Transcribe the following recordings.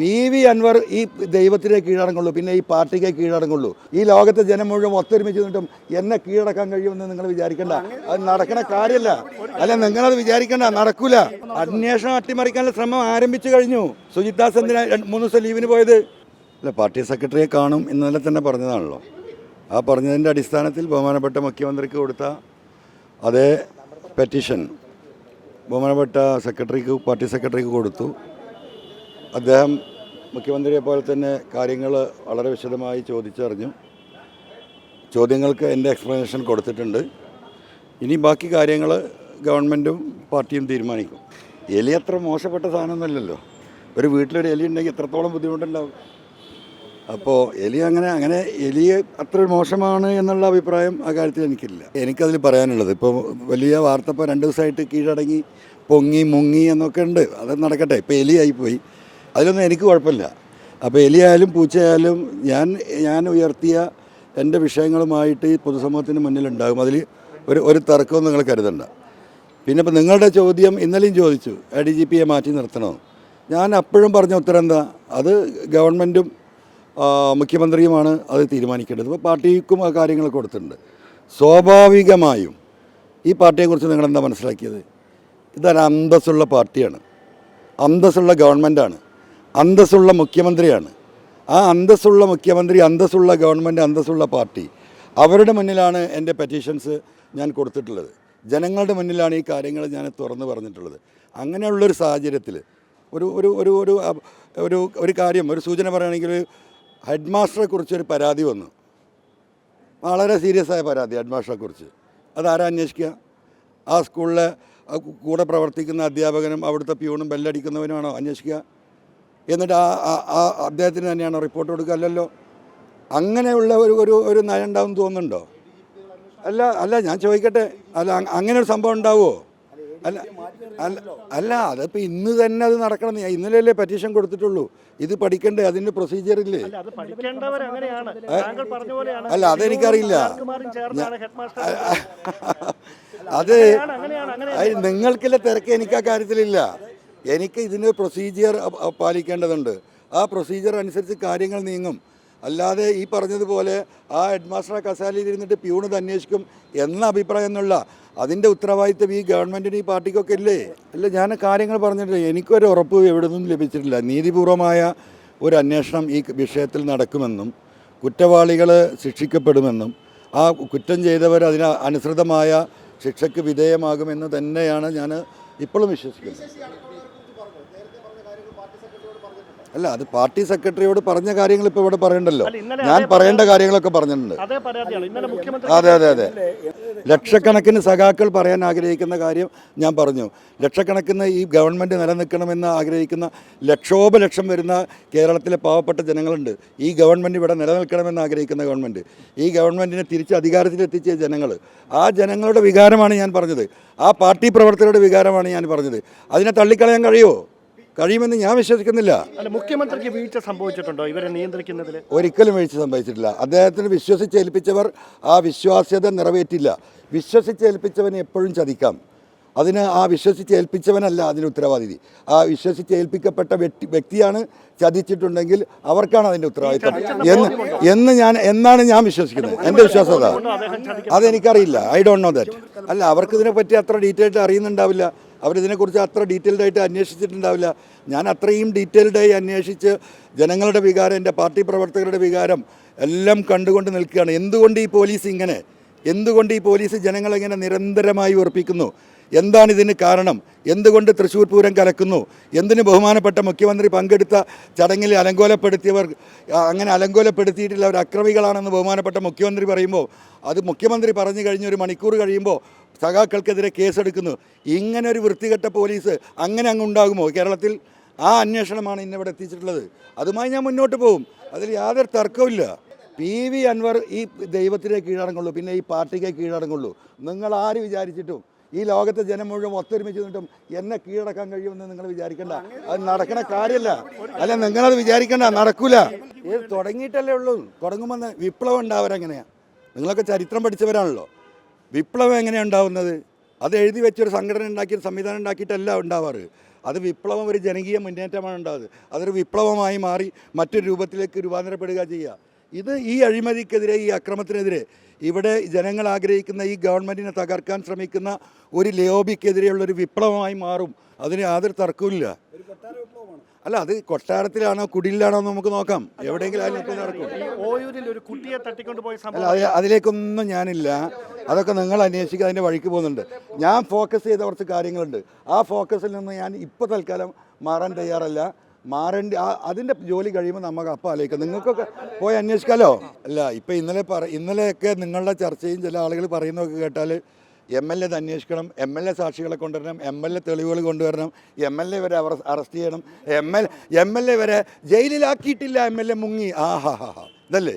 P V Anwar ഈ ദൈവത്തിനെ കീഴടങ്ങുള്ളൂ പിന്നെ ഈ പാർട്ടിക്ക് കീഴടങ്ങുള്ളൂ. ഈ ലോകത്തെ ജനം മുഴുവൻ ഒത്തൊരുമിച്ച് നിന്നിട്ടും എന്നെ കീഴടക്കാൻ കഴിയുമെന്ന് നിങ്ങൾ വിചാരിക്കണ്ട. അത് നടക്കണ കാര്യമല്ല അല്ല നിങ്ങളത് വിചാരിക്കണ്ട നടക്കൂല. അന്വേഷണം അട്ടിമറിക്കാനുള്ള ശ്രമം ആരംഭിച്ചു കഴിഞ്ഞു. സുജിത് ദാസ് എന്തിനാ മൂന്ന് ദിവസം ലീവിന് പോയത്? അല്ല പാർട്ടി സെക്രട്ടറിയെ കാണും ഇന്നലെ തന്നെ പറഞ്ഞതാണല്ലോ. ആ പറഞ്ഞതിന്റെ അടിസ്ഥാനത്തിൽ ബഹുമാനപ്പെട്ട മുഖ്യമന്ത്രിക്ക് കൊടുത്ത അതേ പെറ്റീഷൻ ബഹുമാനപ്പെട്ട സെക്രട്ടറിക്ക് പാർട്ടി സെക്രട്ടറിക്ക് കൊടുത്തു. അദ്ദേഹം മുഖ്യമന്ത്രിയെ പോലെ തന്നെ കാര്യങ്ങൾ വളരെ വിശദമായി ചോദിച്ചറിഞ്ഞു. ചോദ്യങ്ങൾക്ക് എന്റെ എക്സ്പ്ലനേഷൻ കൊടുത്തിട്ടുണ്ട്. ഇനി ബാക്കി കാര്യങ്ങൾ ഗവൺമെന്റും പാർട്ടിയും തീരുമാനിക്കും. എലി അത്ര മോശപ്പെട്ട സാധനമൊന്നുമല്ലല്ലോ. ഒരു വീട്ടിലൊരു എലി ഉണ്ടെങ്കിൽ എത്രത്തോളം ബുദ്ധിമുട്ടുണ്ടാവും? അപ്പോൾ എലി അങ്ങനെ അങ്ങനെ എലി അത്ര മോശമാണ് എന്നുള്ള അഭിപ്രായം ആ കാര്യത്തിൽ എനിക്കില്ല. എനിക്കതിൽ പറയാനുള്ളത് ഇപ്പോൾ വലിയ വാർത്ത ഇപ്പോൾ രണ്ട് ദിവസമായിട്ട് കീഴടങ്ങി പൊങ്ങി മുങ്ങി എന്നൊക്കെ ഉണ്ട്. അത് നടക്കട്ടെ. ഇപ്പോൾ എലിയായി പോയി അതിലൊന്നും എനിക്ക് കുഴപ്പമില്ല. അപ്പോൾ എലിയായാലും പൂച്ചയായാലും ഞാൻ ഞാൻ ഉയർത്തിയ എന്റെ വിഷയങ്ങളുമായിട്ട് ഈ പൊതുസമൂഹത്തിന് മുന്നിലുണ്ടാകും. അതിൽ ഒരു ഒരു തർക്കവും നിങ്ങൾ കരുതണ്ട. പിന്നെ ഇപ്പം നിങ്ങളുടെ ചോദ്യം ഇന്നലെയും ചോദിച്ചു എ ഡി ജി പിയെ മാറ്റി നിർത്തണോ? ഞാൻ അപ്പോഴും പറഞ്ഞ ഉത്തരം എന്താ? അത് ഗവൺമെന്റും മുഖ്യമന്ത്രിയുമാണ് അത് തീരുമാനിക്കേണ്ടത്. ഇപ്പോൾ പാർട്ടിക്കും ആ കാര്യങ്ങൾ കൊടുത്തിട്ടുണ്ട്. സ്വാഭാവികമായും ഈ പാർട്ടിയെക്കുറിച്ച് നിങ്ങളെന്താ മനസ്സിലാക്കിയത്? ഇതൊരു അന്തസ്സുള്ള പാർട്ടിയാണ്. അന്തസ്സുള്ള ഗവൺമെന്റാണ്. അന്തസ്സുള്ള മുഖ്യമന്ത്രിയാണ്. ആ അന്തസ്സുള്ള മുഖ്യമന്ത്രി അന്തസ്സുള്ള ഗവൺമെന്റ് അന്തസ്സുള്ള പാർട്ടി അവരുടെ മുന്നിലാണ് എന്റെ പെറ്റീഷൻസ് ഞാൻ കൊടുത്തിട്ടുള്ളത്. ജനങ്ങളുടെ മുന്നിലാണ് ഈ കാര്യങ്ങൾ ഞാൻ തുറന്നു പറഞ്ഞിട്ടുള്ളത്. അങ്ങനെയുള്ളൊരു സാഹചര്യത്തിൽ ഒരു ഒരു ഒരു ഒരു ഒരു ഒരു കാര്യം ഒരു സൂചന പറയുകയാണെങ്കിൽ ഹെഡ് മാസ്റ്ററെ കുറിച്ചൊരു പരാതി വന്നു. വളരെ സീരിയസ് ആയ പരാതി ഹെഡ് മാസ്റ്ററെ കുറിച്ച് അതാരാ അന്വേഷിക്കുക? ആ സ്കൂളിലെ കൂടെ പ്രവർത്തിക്കുന്ന അധ്യാപകനും അവിടുത്തെ പ്യൂണും ബെല്ലടിക്കുന്നവനുമാണോ അന്വേഷിക്കുക? എന്നിട്ട് ആ ആ- അദ്ദേഹത്തിന് തന്നെയാണ് റിപ്പോർട്ട് കൊടുക്കുക. അല്ലല്ലോ. അങ്ങനെയുള്ള ഒരു ഒരു ഒരു നയം ഉണ്ടാവും തോന്നുന്നുണ്ടോ? അല്ല അല്ല ഞാൻ ചോദിക്കട്ടെ. അല്ല അങ്ങനെ ഒരു സംഭവം ഉണ്ടാവുമോ അല്ല അല്ല അല്ല അതിപ്പോൾ ഇന്ന് തന്നെ അത് നടക്കണം. ഇന്നലെയല്ലേ പെറ്റീഷൻ കൊടുത്തിട്ടുള്ളൂ. ഇത് പഠിക്കണ്ടേ? അതിന്റെ പ്രൊസീജിയർ ഇല്ലേ? അല്ല അതെനിക്കറിയില്ല. അത് നിങ്ങൾക്കുള്ള തിരക്ക് എനിക്ക് ആ കാര്യത്തിലില്ല. എനിക്ക് ഇതിന് പ്രൊസീജിയർ പാലിക്കേണ്ടതുണ്ട്. ആ പ്രൊസീജിയർ അനുസരിച്ച് കാര്യങ്ങൾ നീങ്ങും. അല്ലാതെ ഈ പറഞ്ഞതുപോലെ ആ ഹെഡ് മാസ്റ്റർ കസാലയിൽ ഇരുന്നിട്ട് പ്യൂണിത് അന്വേഷിക്കും എന്ന അഭിപ്രായം എന്നുള്ള അതിന്റെ ഉത്തരവാദിത്വം ഈ ഗവൺമെന്റിന് ഈ പാർട്ടിക്കൊക്കെ ഇല്ലേ? അല്ല ഞാൻ കാര്യങ്ങൾ പറഞ്ഞിട്ടില്ല. എനിക്കൊരു ഉറപ്പ് എവിടെ നിന്നും ലഭിച്ചിട്ടില്ല. നീതിപൂർവമായ ഒരു അന്വേഷണം ഈ വിഷയത്തിൽ നടക്കുമെന്നും കുറ്റവാളികൾ ശിക്ഷിക്കപ്പെടുമെന്നും ആ കുറ്റം ചെയ്തവർ അതിന് അനുസൃതമായ ശിക്ഷയ്ക്ക് വിധേയമാകുമെന്ന് തന്നെയാണ് ഞാൻ ഇപ്പോഴും വിശ്വസിക്കുന്നത്. അല്ല അത് പാർട്ടി സെക്രട്ടറിയോട് പറഞ്ഞ കാര്യങ്ങൾ ഇപ്പോൾ ഇവിടെ പറയണ്ടല്ലോ. ഞാൻ പറയേണ്ട കാര്യങ്ങളൊക്കെ പറഞ്ഞിട്ടുണ്ട്. അതേ പരാതിയാണ്. ഇന്നലെ മുഖ്യമന്ത്രി അതെ അതെ ലക്ഷക്കണക്കിന് സഖാക്കൾ പറയാൻ ആഗ്രഹിക്കുന്ന കാര്യം ഞാൻ പറഞ്ഞു. ലക്ഷക്കണക്കിന് ഈ ഗവൺമെന്റ് നിലനിൽക്കണമെന്ന് ആഗ്രഹിക്കുന്ന ലക്ഷോപലക്ഷം വരുന്ന കേരളത്തിലെ പാവപ്പെട്ട ജനങ്ങളുണ്ട്. ഈ ഗവൺമെന്റ് ഇവിടെ നിലനിൽക്കണമെന്ന് ആഗ്രഹിക്കുന്ന ഗവൺമെന്റ്. ഈ ഗവൺമെന്റിനെ തിരിച്ച് അധികാരത്തിലെത്തിച്ച ജനങ്ങൾ ആ ജനങ്ങളുടെ വികാരമാണ് ഞാൻ പറഞ്ഞത്. ആ പാർട്ടി പ്രവർത്തകരുടെ വികാരമാണ് ഞാൻ പറഞ്ഞത്. അതിനെ തള്ളിക്കളയാൻ കഴിയുമോ? കഴിയുമെന്ന് ഞാൻ വിശ്വസിക്കുന്നില്ല. മുഖ്യമന്ത്രിക്ക് വീഴ്ച സംഭവിച്ചിട്ടുണ്ടോ? ഇവരെ നിയന്ത്രിക്കുന്നതിൽ ഒരിക്കലും വീഴ്ച സംഭവിച്ചിട്ടില്ല. അദ്ദേഹത്തിന് വിശ്വസിച്ചേൽപ്പിച്ചവർ ആ വിശ്വാസ്യത നിറവേറ്റില്ല. വിശ്വസിച്ചേൽപ്പിച്ചവനെ എപ്പോഴും ചതിക്കാം. അതിന് ആ വിശ്വസിച്ചേൽപ്പിച്ചവനല്ല അതിന് ഉത്തരവാദിതി. ആ വിശ്വസിച്ചേൽപ്പിക്കപ്പെട്ട വ്യക്തി വ്യക്തിയാണ് ചതിച്ചിട്ടുണ്ടെങ്കിൽ അവർക്കാണ് അതിന്റെ ഉത്തരവാദിത്വം. എന്ന് എന്ന് ഞാൻ എന്നാണ് ഞാൻ വിശ്വസിക്കുന്നത്. എന്റെ വിശ്വാസം അതാ അദ്ദേഹം ചതിക്ക അതെനിക്കറിയില്ല. ഐ ഡോണ്ട് നോ ദാറ്റ് അല്ല അവർക്ക് ഇതിനെപ്പറ്റി അത്ര ഡീറ്റെയിൽഡ് അറിയുന്നുണ്ടാവില്ല. അവരിതിനെക്കുറിച്ച് അത്ര ഡീറ്റെയിൽഡ് ആയിട്ട് അന്വേഷിച്ചിട്ടുണ്ടാവില്ല. ഞാൻ അത്രയും ഡീറ്റെയിൽഡായി അന്വേഷിച്ച് ജനങ്ങളുടെ വികാരം എന്റെ പാർട്ടി പ്രവർത്തകരുടെ വികാരം എല്ലാം കണ്ടുകൊണ്ട് നിൽക്കുകയാണ്. എന്തുകൊണ്ട് ഈ പോലീസ് ഇങ്ങനെ? എന്തുകൊണ്ട് ഈ പോലീസ് ജനങ്ങളെങ്ങനെ നിരന്തരമായി ഉറപ്പിക്കുന്നു എന്താണ് ഇതിന് കാരണം? എന്തുകൊണ്ട് തൃശ്ശൂർ പൂരം കലക്കുന്നു? എന്തിന് ബഹുമാനപ്പെട്ട മുഖ്യമന്ത്രി പങ്കെടുത്ത ചടങ്ങിൽ അലങ്കോലപ്പെടുത്തിയവർ അങ്ങനെ അലങ്കോലപ്പെടുത്തിയിട്ടുള്ള അവർ അക്രമികളാണെന്ന് ബഹുമാനപ്പെട്ട മുഖ്യമന്ത്രി പറയുമ്പോൾ അത് മുഖ്യമന്ത്രി പറഞ്ഞു കഴിഞ്ഞ് ഒരു മണിക്കൂർ കഴിയുമ്പോൾ സഖാക്കൾക്കെതിരെ കേസെടുക്കുന്നു. ഇങ്ങനെ ഒരു വൃത്തികെട്ട പോലീസ് അങ്ങനെ അങ്ങ് ഉണ്ടാകുമോ? കേരളത്തിൽ ആ അന്വേഷണമാണ് ഇന്നിവിടെ എത്തിച്ചിട്ടുള്ളത്. അതുമായി ഞാൻ മുന്നോട്ട് പോകും. അതിൽ യാതൊരു തർക്കവുമില്ല പി വി അൻവർ ഈ ദൈവത്തിനെ കീഴടങ്ങുള്ളൂ. പിന്നെ ഈ പാർട്ടിക്ക് കീഴടങ്ങുള്ളൂ. നിങ്ങൾ ആര് വിചാരിച്ചിട്ടും ഈ ലോകത്തെ ജനം മുഴുവൻ ഒത്തൊരുമിച്ച് നിന്നിട്ടും എന്നെ കീഴടക്കാൻ കഴിയുമെന്ന് നിങ്ങൾ വിചാരിക്കണ്ട. അത് നടക്കണ കാര്യമല്ല അല്ല നിങ്ങളത് വിചാരിക്കണ്ട. നടക്കൂല. ഇത് തുടങ്ങിയിട്ടല്ലേ ഉള്ളൂ. തുടങ്ങുമ്പോൾ വിപ്ലവം ഉണ്ടാവരെങ്ങനെയാണ് നിങ്ങളൊക്കെ ചരിത്രം പഠിച്ചവരാണല്ലോ. വിപ്ലവം എങ്ങനെയാണ് ഉണ്ടാവുന്നത്? അത് എഴുതി വെച്ചൊരു സംഘടന ഉണ്ടാക്കി സംവിധാനം ഉണ്ടാക്കിയിട്ടല്ല ഉണ്ടാവാറ്. അത് വിപ്ലവം ഒരു ജനകീയ മുന്നേറ്റമാണ് ഉണ്ടാവുന്നത്. അതൊരു വിപ്ലവമായി മാറി മറ്റൊരു രൂപത്തിലേക്ക് രൂപാന്തരപ്പെടുക ചെയ്യുക. ഇത് ഈ അഴിമതിക്കെതിരെ ഈ അക്രമത്തിനെതിരെ ഇവിടെ ജനങ്ങൾ ആഗ്രഹിക്കുന്ന ഈ ഗവൺമെന്റിനെ തകർക്കാൻ ശ്രമിക്കുന്ന ഒരു ലേബിക്കെതിരെയുള്ളൊരു വിപ്ലവമായി മാറും. അതിന് യാതൊരു തർക്കവുമില്ല. അല്ല അത് കൊട്ടാരത്തിലാണോ കുടിലാണോ നമുക്ക് നോക്കാം. എവിടെയെങ്കിലും അതിലൊക്കെ നടക്കും. അല്ല അതിലേക്കൊന്നും ഞാനില്ല. അതൊക്കെ നിങ്ങൾ അന്വേഷിക്കുക അതിന്റെ വഴിക്ക് പോകുന്നുണ്ട്. ഞാൻ ഫോക്കസ് ചെയ്ത കുറച്ച് കാര്യങ്ങളുണ്ട്. ആ ഫോക്കസിൽ നിന്ന് ഞാൻ ഇപ്പോൾ തൽക്കാലം മാറാൻ തയ്യാറല്ല. മാറേണ്ട ആ അതിന്റെ ജോലി കഴിയുമ്പോൾ നമുക്ക് അപ്പം ആലോചിക്കാം. നിങ്ങൾക്കൊക്കെ പോയി അന്വേഷിക്കാമല്ലോ അല്ല ഇപ്പം ഇന്നലെ പറ ഇന്നലെയൊക്കെ നിങ്ങളുടെ ചർച്ചയും ചില ആളുകൾ പറയുന്നതൊക്കെ കേട്ടാൽ എം എൽ എ അന്വേഷിക്കണം എം എൽ എ സാക്ഷികളെ കൊണ്ടുവരണം എം എൽ എ തെളിവുകൾ കൊണ്ടുവരണം എം എൽ എ വരെ അവർ അറസ്റ്റ് ചെയ്യണം M L M L A വരെ ജയിലിലാക്കിയിട്ടില്ല എം എൽ എ മുങ്ങി. ആ ഹാ ഹാ ഹാ ഇതല്ലേ?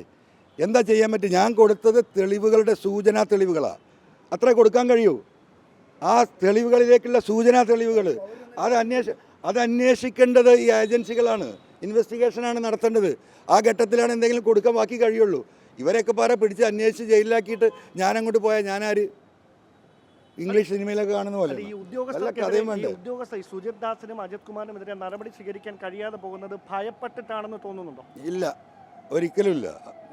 എന്താ ചെയ്യാൻ പറ്റും ഞാൻ കൊടുത്തത് തെളിവുകളുടെ സൂചനാ തെളിവുകളാണ് അത്ര കൊടുക്കാൻ കഴിയൂ. ആ തെളിവുകളിലേക്കുള്ള സൂചനാ തെളിവുകൾ അത് അന്വേഷ അത് അന്വേഷിക്കേണ്ടത് ഈ ഏജൻസികളാണ്. ഇൻവെസ്റ്റിഗേഷനാണ് നടത്തേണ്ടത്. ആ ഘട്ടത്തിലാണ് എന്തെങ്കിലും കൊടുക്കാൻ ബാക്കി കഴിയുള്ളൂ. ഇവരെയൊക്കെ പാരെ പിടിച്ച് അന്വേഷിച്ച് ജയിലിലാക്കിയിട്ട് ഞാനങ്ങോട്ട് പോയാൽ ഞാനാര്? ഇംഗ്ലീഷ് സിനിമയിലൊക്കെ കാണുന്ന പോലെ. ഉദ്യോഗസ്ഥ സുജിത് ദാസിനും അജിത് കുമാറിനുമെതിരെ നടപടി സ്വീകരിക്കാൻ കഴിയാതെ പോകുന്നത് ഭയപ്പെട്ടിട്ടാണെന്ന് തോന്നുന്നുണ്ടോ? ഇല്ല. ഒരിക്കലുമില്ല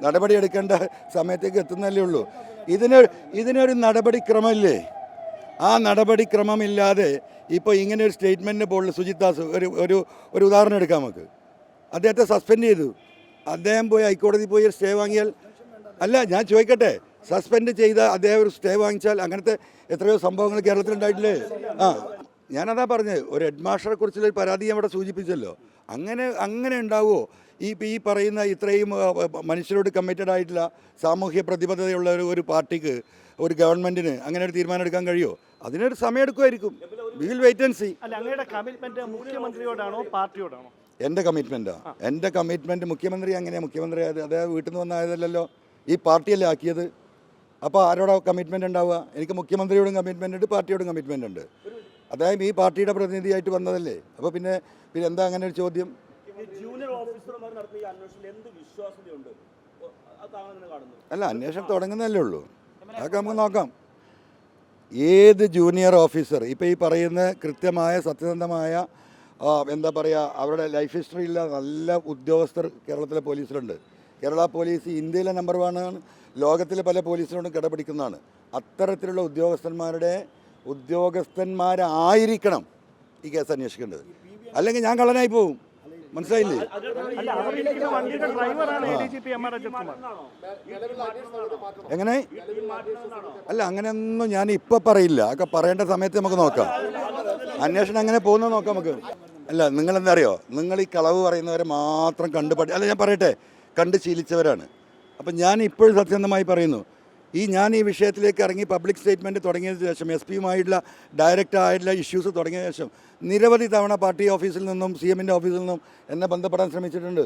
നടപടി എടുക്കേണ്ട സമയത്തേക്ക് എത്തുന്നല്ലേ ഉള്ളൂ. ഇതിന് ഇതിനൊരു നടപടിക്രമമില്ലേ ആ നടപടിക്രമമില്ലാതെ ഇപ്പോൾ ഇങ്ങനെ ഒരു സ്റ്റേറ്റ്മെന്റിന് പോലുള്ള സുജിത് ദാസ് ഒരു ഒരു ഒരു ഉദാഹരണം എടുക്കാം നമുക്ക്. അദ്ദേഹത്തെ സസ്പെൻഡ് ചെയ്തു. അദ്ദേഹം പോയി ഹൈക്കോടതി പോയി സ്റ്റേ വാങ്ങിയാൽ അല്ല ഞാൻ ചോദിക്കട്ടെ സസ്പെൻഡ് ചെയ്ത അദ്ദേഹം ഒരു സ്റ്റേ വാങ്ങിച്ചാൽ അങ്ങനത്തെ എത്രയോ സംഭവങ്ങൾ കേരളത്തിലുണ്ടായിട്ടില്ലേ ആ ഞാനതാ പറഞ്ഞത് ഒരു ഹെഡ് മാസ്റ്ററെ കുറിച്ചുള്ള പരാതി ഞാൻ ഇവിടെ സൂചിപ്പിച്ചല്ലോ. അങ്ങനെ അങ്ങനെ ഉണ്ടാവുമോ? ഈ ഈ പറയുന്ന ഇത്രയും മനുഷ്യരോട് കമ്മിറ്റഡ് ആയിട്ടുള്ള സാമൂഹ്യ പ്രതിബദ്ധതയുള്ള ഒരു ഒരു പാർട്ടിക്ക് ഒരു ഗവൺമെന്റിന് അങ്ങനെ ഒരു തീരുമാനം എടുക്കാൻ കഴിയുമോ അതിനൊരു സമയം എടുക്കുമായിരിക്കും will wait and see commitment മുഖ്യമന്ത്രിയോടാണോ പാർട്ടിയോടാണോ? എന്റെ കമ്മിറ്റ്മെന്റാ എന്റെ കമ്മിറ്റ്മെന്റ് മുഖ്യമന്ത്രി അങ്ങനെയാണ് മുഖ്യമന്ത്രി അദ്ദേഹം വീട്ടിൽ നിന്ന് വന്നായതല്ലോ ഈ പാർട്ടിയല്ലേ ആക്കിയത്? അപ്പോൾ ആരോടാ കമ്മിറ്റ്മെന്റ് ഉണ്ടാവുക? എനിക്ക് മുഖ്യമന്ത്രിയോടും കമ്മിറ്റ്മെന്റ് ഉണ്ട് പാർട്ടിയോടും കമ്മിറ്റ്മെന്റ് ഉണ്ട്. അതായത് ഈ പാർട്ടിയുടെ പ്രതിനിധിയായിട്ട് വന്നതല്ലേ? അപ്പോൾ പിന്നെ പിന്നെ എന്താ അങ്ങനെ ഒരു ചോദ്യം? ജൂനിയർ ഓഫീസർമാർ നടത്തിയ ഈ അന്വേഷണത്തിൽ എന്ത് വിശ്വാസ്യതയുണ്ട്? അല്ല അന്വേഷണം തുടങ്ങുന്നല്ലേ ഉള്ളൂ. അതൊക്കെ നമുക്ക് നോക്കാം. ഏത് ജൂനിയർ ഓഫീസർ ഇപ്പോൾ ഈ പറയുന്ന കൃത്യമായ സത്യസന്ധമായ എന്താ പറയുക അവരുടെ ലൈഫ് ഹിസ്റ്ററിയിലെ നല്ല ഉദ്യോഗസ്ഥർ കേരളത്തിലെ പോലീസിലുണ്ട്. കേരള പോലീസ് ഇന്ത്യയിലെ നമ്പർ ആണ്. ലോകത്തിലെ പല പോലീസിനോടും കിടപിടിക്കുന്നതാണ്. അത്തരത്തിലുള്ള ഉദ്യോഗസ്ഥന്മാരുടെ ഉദ്യോഗസ്ഥന്മാരായിരിക്കണം ഈ കേസ് അന്വേഷിക്കേണ്ടത്. അല്ലെങ്കിൽ ഞാൻ കള്ളനായി പോകും മനസ്സിലായില്ലേ? എങ്ങനെ? അല്ല അങ്ങനെയൊന്നും ഞാൻ ഇപ്പൊ പറയില്ല. ഒക്കെ പറയേണ്ട സമയത്ത് നമുക്ക് നോക്കാം. അന്വേഷണം എങ്ങനെ പോകുന്നത് നോക്കാം നമുക്ക്. അല്ല നിങ്ങൾ എന്താ അറിയോ? നിങ്ങൾ ഈ കളവ് പറയുന്നവരെ മാത്രം കണ്ടു പഠി അല്ല ഞാൻ പറയട്ടെ. കണ്ട് ശീലിച്ചവരാണ്. അപ്പം ഞാൻ ഇപ്പോഴും സത്യസന്ധമായി പറയുന്നു. ഈ ഞാൻ ഈ വിഷയത്തിലേക്ക് ഇറങ്ങി പബ്ലിക് സ്റ്റേറ്റ്മെന്റ് തുടങ്ങിയതിന് ശേഷം എസ് പിയുമായിട്ടുള്ള ഡയറക്റ്റ് ആയിട്ടുള്ള ഇഷ്യൂസ് തുടങ്ങിയ ശേഷം നിരവധി തവണ പാർട്ടി ഓഫീസിൽ നിന്നും സി എമ്മിന്റെ ഓഫീസിൽ നിന്നും എന്നെ ബന്ധപ്പെടാൻ ശ്രമിച്ചിട്ടുണ്ട്.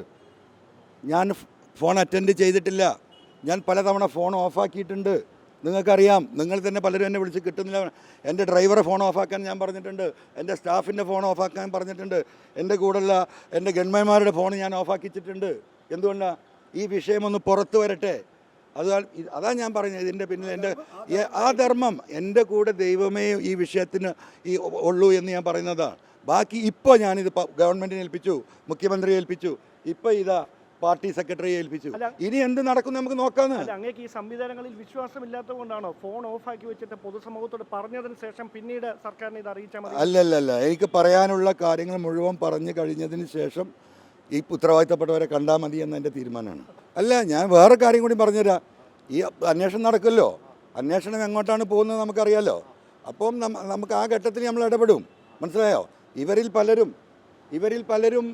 ഞാൻ ഫോൺ അറ്റൻഡ് ചെയ്തിട്ടില്ല. ഞാൻ പലതവണ ഫോൺ ഓഫാക്കിയിട്ടുണ്ട് നിങ്ങൾക്കറിയാം നിങ്ങൾ തന്നെ പലരും എന്നെ വിളിച്ച് കിട്ടുന്നില്ല. എന്റെ ഡ്രൈവറെ ഫോൺ ഓഫാക്കാൻ ഞാൻ പറഞ്ഞിട്ടുണ്ട്. എന്റെ സ്റ്റാഫിന്റെ ഫോൺ ഓഫാക്കാൻ പറഞ്ഞിട്ടുണ്ട്. എന്റെ കൂടെയുള്ള എന്റെ ഗൺമാന്മാരുടെ ഫോൺ ഞാൻ ഓഫാക്കിച്ചിട്ടുണ്ട് എന്തുകൊണ്ടാണ് ഈ വിഷയമൊന്ന് പുറത്തു വരട്ടെ. അത് അതാ ഞാൻ പറഞ്ഞത് ഇതിന്റെ പിന്നിൽ എന്റെ ആ ധർമ്മം എന്റെ കൂടെ ദൈവമേ ഈ വിഷയത്തിന് ഈ ഉള്ളൂ എന്ന് ഞാൻ പറയുന്നതാണ് ബാക്കി ഇപ്പോൾ ഞാനിത് ഗവൺമെന്റിനെ ഏൽപ്പിച്ചു മുഖ്യമന്ത്രിയെ ഏൽപ്പിച്ചു ഇപ്പോൾ ഇതാ പാർട്ടി സെക്രട്ടറിയെ ഏൽപ്പിച്ചു. ഇനി എന്ത് നടക്കും നമുക്ക് നോക്കാന്ന്? അങ്ങേക്ക് ഈ സംവിധാനങ്ങളിൽ വിശ്വാസമില്ലാത്തത് കൊണ്ടാണോ ഫോൺ ആക്കി വെച്ചിട്ട് പൊതുസമൂഹത്തോട് പറഞ്ഞതിന് ശേഷം പിന്നീട് സർക്കാരിനെ ഇത് അറിയിച്ചാൽ മതി? അല്ലല്ലല്ല. എനിക്ക് പറയാനുള്ള കാര്യങ്ങൾ മുഴുവൻ പറഞ്ഞു കഴിഞ്ഞതിന് ശേഷം ഈ ഉത്തരവാദിത്തപ്പെട്ടവരെ കണ്ടാൽ മതി എന്ന എന്റെ തീരുമാനമാണ്. അല്ല ഞാൻ വേറെ കാര്യം കൂടി പറഞ്ഞുതരാം. ഈ അന്വേഷണം നടക്കുമല്ലോ. അന്വേഷണം എങ്ങോട്ടാണ് പോകുന്നത് നമുക്കറിയാമല്ലോ അപ്പം നമുക്ക് ആ ഘട്ടത്തിൽ നമ്മൾ ഇടപെടും. മനസ്സിലായോ? ഇവരിൽ പലരും ഇവരിൽ പലരും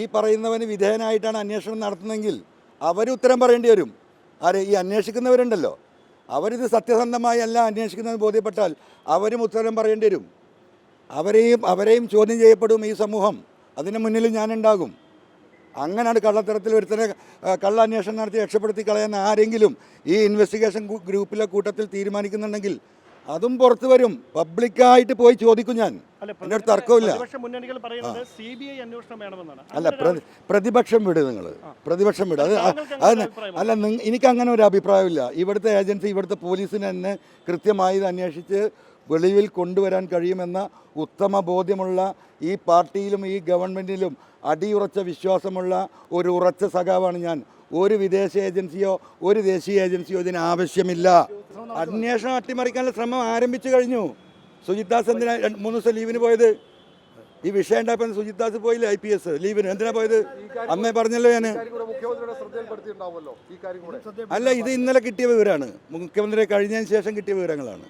ഈ പറയുന്നവന് വിധേയനായിട്ടാണ് അന്വേഷണം നടത്തുന്നതെങ്കിൽ അവർ ഉത്തരം പറയേണ്ടി വരും. ആരെ? ഈ അന്വേഷിക്കുന്നവരുണ്ടല്ലോ. അവരിത് സത്യസന്ധമായി അല്ല അന്വേഷിക്കുന്നത് ബോധ്യപ്പെട്ടാൽ അവരും ഉത്തരം പറയേണ്ടി വരും. അവരെയും അവരെയും ചോദ്യം ചെയ്യപ്പെടും ഈ സമൂഹം. അതിന് മുന്നിൽ ഞാനുണ്ടാകും. അങ്ങനെയാണ് കള്ളത്തരത്തിൽ ഒരുത്തനെ കള്ളന്വേഷണം കള്ള അന്വേഷണം നടത്തി രക്ഷപ്പെടുത്തി കളയുന്ന ആരെങ്കിലും ഈ ഇൻവെസ്റ്റിഗേഷൻ ഗ്രൂപ്പിലെ കൂട്ടത്തിൽ തീരുമാനിക്കുന്നുണ്ടെങ്കിൽ അതും പുറത്തു വരും. പബ്ലിക്കായിട്ട് പോയി ചോദിക്കും ഞാൻ. എന്നോട് തർക്കമില്ല. അല്ല പ്രതിപക്ഷം വിട് നിങ്ങൾ പ്രതിപക്ഷം വിട്. അത് അല്ല എനിക്ക് അങ്ങനെ ഒരു അഭിപ്രായമില്ല. ഇവിടുത്തെ ഏജൻസി ഇവിടുത്തെ പോലീസിന് തന്നെ കൃത്യമായി ഇത് അന്വേഷിച്ച് വെളിവിൽ കൊണ്ടുവരാൻ കഴിയുമെന്ന ഉത്തമ ബോധ്യമുള്ള ഈ പാർട്ടിയിലും ഈ ഗവൺമെന്റിലും അടിയുറച്ച വിശ്വാസമുള്ള ഒരു ഉറച്ച സഖാവാണ് ഞാൻ. ഒരു വിദേശ ഏജൻസിയോ ഒരു ദേശീയ ഏജൻസിയോ ഇതിന് ആവശ്യമില്ല. അന്വേഷണം അട്ടിമറിക്കാനുള്ള ശ്രമം ആരംഭിച്ചു കഴിഞ്ഞു. സുജിത് ദാസ് എന്തിനാ മൂന്ന് ദിവസം ലീവിന് പോയത്? ഈ വിഷയം ഉണ്ടായപ്പോൾ സുജിത് ദാസ് പോയില്ലേ ഐ പി എസ്? ലീവിന് എന്തിനാ പോയത്? അമ്മേ പറഞ്ഞല്ലോ ഞാൻ അല്ല ഇത് ഇന്നലെ കിട്ടിയ വിവരമാണ്. മുഖ്യമന്ത്രി കഴിഞ്ഞതിന് ശേഷം കിട്ടിയ വിവരങ്ങളാണ്.